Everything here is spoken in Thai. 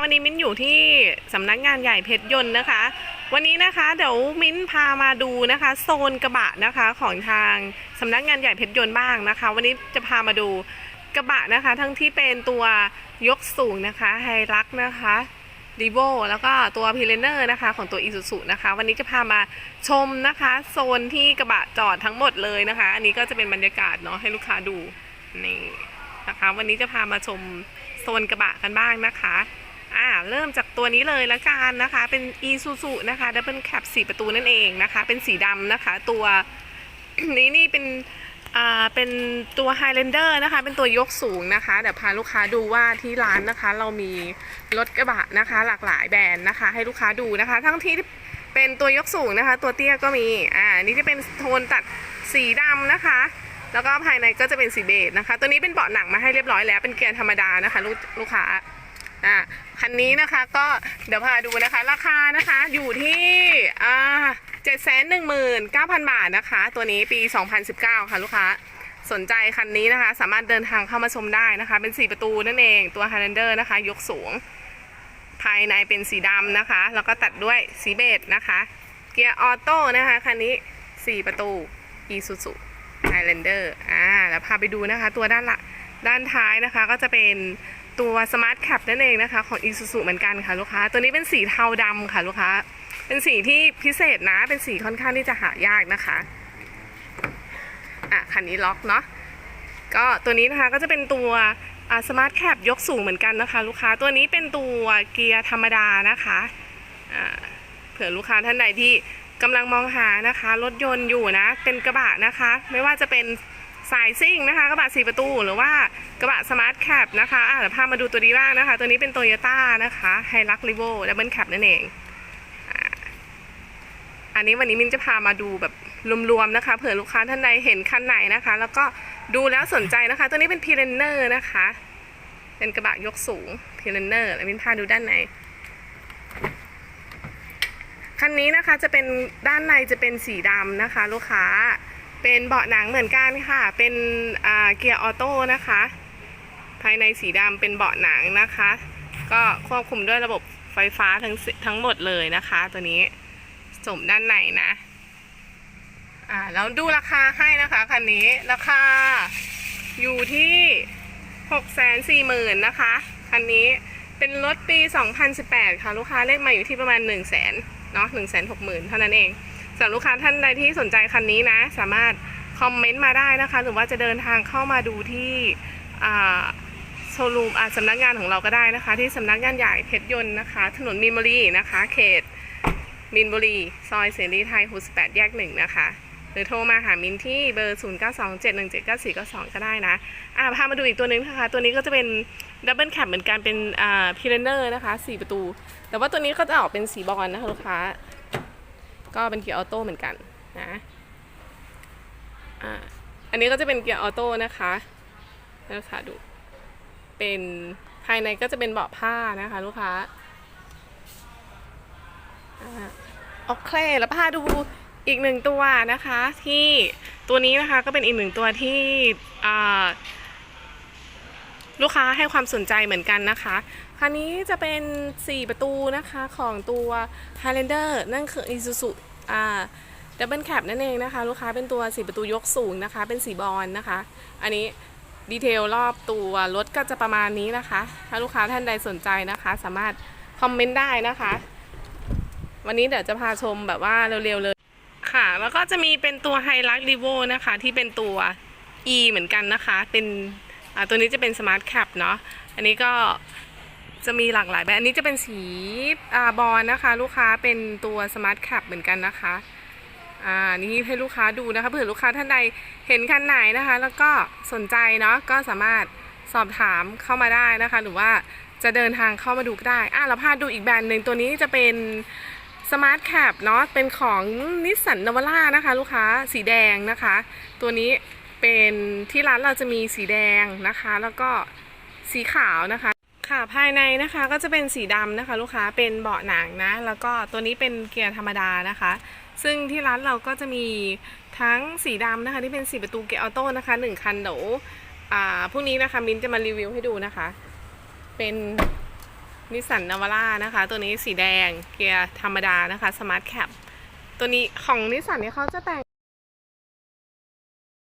วันนี้มิ้นอยู่ที่สำนักงานใหญ่เพชรยนต์นะคะ วันนี้นะคะเดี๋ยวมิ้นพามาดูนะคะ โซนกระบะนะคะของทางสำนักงานใหญ่เพชรยนต์บ้างนะคะ วันนี้จะพามาดูกระบะนะคะ ทั้งที่เป็นตัวยกสูงนะคะไฮรักนะคะดีโวแล้วก็ตัวพิเรเนอร์นะคะของตัว i s u z u นะคะ วันนี้จะพามาชมนะคะ โซนที่กระบะจอดทั้งหมดเลยนะคะ อันนี้ก็จะเป็นบรรยากาศเนาะให้ลูกค้าดูนี่นะคะ วันนี้จะพามาชมโซนกระบะกันบ้างนะคะ เริ่มจากตัวนี้เลยละกันนะคะ เป็น e s u z u นะคะ Double Cab 4 ประตูนั่นเองนะคะ เป็นสีดำนะคะ ตัวนี้นี่เป็นอ่าเป็นตัว Highlander นะคะ เป็นตัวยกสูงนะคะ เดี๋ยวพาลูกค้าดูว่าที่ร้านนะคะ เรามีรถกระบะนะคะ หลากหลายแบรนด์นะคะ ให้ลูกค้าดูนะคะ ทั้งที่เป็นตัวยกสูงนะคะ ตัวเตี้ยก็มี อ่า นี่จะเป็นโทนตัดสีดำนะคะแล้วก็ภายในก็จะเป็นสีเบจนะคะ ตัวนี้เป็นเบาะหนังมาให้เรียบร้อยแล้ว เป็นเกียร์ธรรมดานะคะ ลูกลูกค้า อะคันนี้นะคะก็เดี๋ยวพาดูนะคะ ราคานะคะอยู่ที่อ่าเจ็ดแสนหนึ่งหมื่นเก้าพันบาทนะคะ ตัวนี้ปี 2019 ค่ะลูกค้าสนใจคันนี้นะคะ สามารถเดินทางเข้ามาชมได้นะคะ เป็น 4 ประตูนั่นเองตัว Highlander นะคะ ยกสูง ภายในเป็นสีดำนะคะ แล้วก็ตัดด้วยสีเบจนะคะ เกียร์ออโต้นะคะคันนี้ 4 ประตู Isuzu Highlander อ่าแล้วพาไปดูนะคะ ตัวด้านละด้านท้ายนะคะก็จะเป็น ตัว Smart Cap นั่นเองนะคะ ของ Isuzu เหมือนกันค่ะลูกค้า ตัวนี้เป็นสีเทาดำค่ะลูกค้า เป็นสีที่พิเศษนะ เป็นสีค่อนข้างที่จะหายากนะคะ อะ คันนี้ล็อกเนาะ ก็ตัวนี้นะคะก็จะเป็นตัวสมาร์ทแคปยกสูงเหมือนกันนะคะ ลูกค้า ตัวนี้เป็นตัวเกียร์ธรรมดานะคะเผื่อลูกค้าท่านใดที่กำลังมองหานะคะ รถยนต์อยู่นะ เป็นกระบะนะคะ ไม่ว่าจะเป็น สายซิ่งนะคะกระบะสี่ประตูหรือว่ากระบะสมาร์ทแคปนะคะอะเดี๋ยวพามาดูตัวนี้บ้างนะคะ ตัวนี้เป็นโตโยต้านะคะไฮรักลิโวดับเบิลแคปนั่นเองอันนี้วันนี้มินจะพามาดูแบบรวมๆนะคะ เผื่อลูกค้าท่านใดเห็นคันไหนนะคะ แล้วก็ดูแล้วสนใจนะคะ ตัวนี้เป็นพีเรนเนอร์นะคะ เป็นกระบะยกสูงพีเรนเนอร์แล้วมินพาดูด้านในคันนี้นะคะจะเป็นด้านในจะเป็นสีดำนะคะ ลูกค้า เป็นเบาะหนังเหมือนกันค่ะ เป็นเกียร์ออโต้นะคะ ภายในสีดำเป็นเบาะหนังนะคะ ก็ควบคุมด้วยระบบไฟฟ้าทั้งทั้งหมดเลยนะคะ ตัวนี้สมด้านในนะ อ่าแล้วดูราคาให้นะคะคันนี้ราคาอยู่ที่หกแสนสี่หมื่นนะคะ คันนี้เป็นรถปี 2018 ค่ะ ลูกค้าเลขมาอยู่ที่ประมาณ 1 0 0 0 0แสนเนาะหนึ่งแสนหกหมื่นเท่านั้นเอง สำหรับลูกค้าท่านใดที่สนใจคันนี้นะ สามารถคอมเมนต์มาได้นะคะ หรือว่าจะเดินทางเข้ามาดูที่โชว์รูมสำนักงานของเราก็ได้นะคะ ที่สำนักงานใหญ่เพชรยนต์นะคะ ถนนมีนบุรีนะคะ เขตมินบุรีซอยเสรีไทย68แยกหนึ่งนะคะหรือโทรมาหามินที่เบอร์ 0 9 2 7 1 7 9 4 9 2 ก็ได้นะ อ่าพามาดูอีกตัวนึงนะคะ ตัวนี้ก็จะเป็นดับเบิลแคปเหมือนกันเป็นอ่าพีเรนเนอร์นะคะ 4 ประตู แต่ว่าตัวนี้ก็จะออกเป็นสีบอลนะคะลูกค้า ก็เป็นเกียร์ออโต้เหมือนกันนะอ่าอันนี้ก็จะเป็นเกียร์ออโต้นะคะให้ลูกค้าดูเป็นภายในก็จะเป็นเบาะผ้านะคะ ลูกค้าโอเคแล้วพาดูอีกหนึ่งตัวนะคะ ที่ตัวนี้นะคะก็เป็นอีกหนึ่งตัวที่อ่า ลูกค้าให้ความสนใจเหมือนกันนะคะคันนี้จะเป็น 4 ประตูนะคะของตัว Highlander นั่นคือ Isuzu อ่า Double Cab นั่นเองนะคะ ลูกค้าเป็นตัว 4 ประตูยกสูงนะคะ เป็นสีบอลนะคะ อันนี้ดีเทลรอบตัวรถก็จะประมาณนี้นะคะ ถ้าลูกค้าท่านใดสนใจนะคะ สามารถคอมเมนต์ได้นะคะ วันนี้เดี๋ยวจะพาชมแบบว่าเร็วๆเลยค่ะ แล้วก็จะมีเป็นตัวไฮรักรีโวนะคะ ที่เป็นตัว E เหมือนกันนะคะ เป็น อ่าตัวนี้จะเป็น Smart Cap เนาะอันนี้ก็จะมีหลากหลายแบบ อันนี้จะเป็นสีอ่าบอลนะคะ ลูกค้าเป็นตัว Smart Cap เหมือนกันนะคะอ่านี่ให้ลูกค้าดูนะคะเผื่อลูกค้าท่านใดเห็นคันไหนนะคะ แล้วก็สนใจเนาะก็สามารถสอบถามเข้ามาได้นะคะ หรือว่าจะเดินทางเข้ามาดูก็ได้ อะเราพาดูอีกแบรนด์หนึ่งตัวนี้จะเป็นสมาร์ทแคปเนาะเป็นของนิสสันนวาร่านะคะ ลูกค้าสีแดงนะคะ ตัวนี้ เป็นที่ร้านเราจะมีสีแดงนะคะ แล้วก็สีขาวนะคะ ค่ะภายในนะคะก็จะเป็นสีดำนะคะ ลูกค้าเป็นเบาะหนังนะ แล้วก็ตัวนี้เป็นเกียร์ธรรมดานะคะ ซึ่งที่ร้านเราก็จะมีทั้งสีดำนะคะ ที่เป็นสีประตูเกียร์ออโต้นะคะหนึ่งคันเดี๋ยวอ่าพรุ่งนี้นะคะมินจะมารีวิวให้ดูนะคะ เป็นนิสสันนาวาร่านะคะ ตัวนี้สีแดงเกียร์ธรรมดานะคะสมาร์ทแคปตัวนี้ของนิสสันเนี่ยเขาจะแต่ง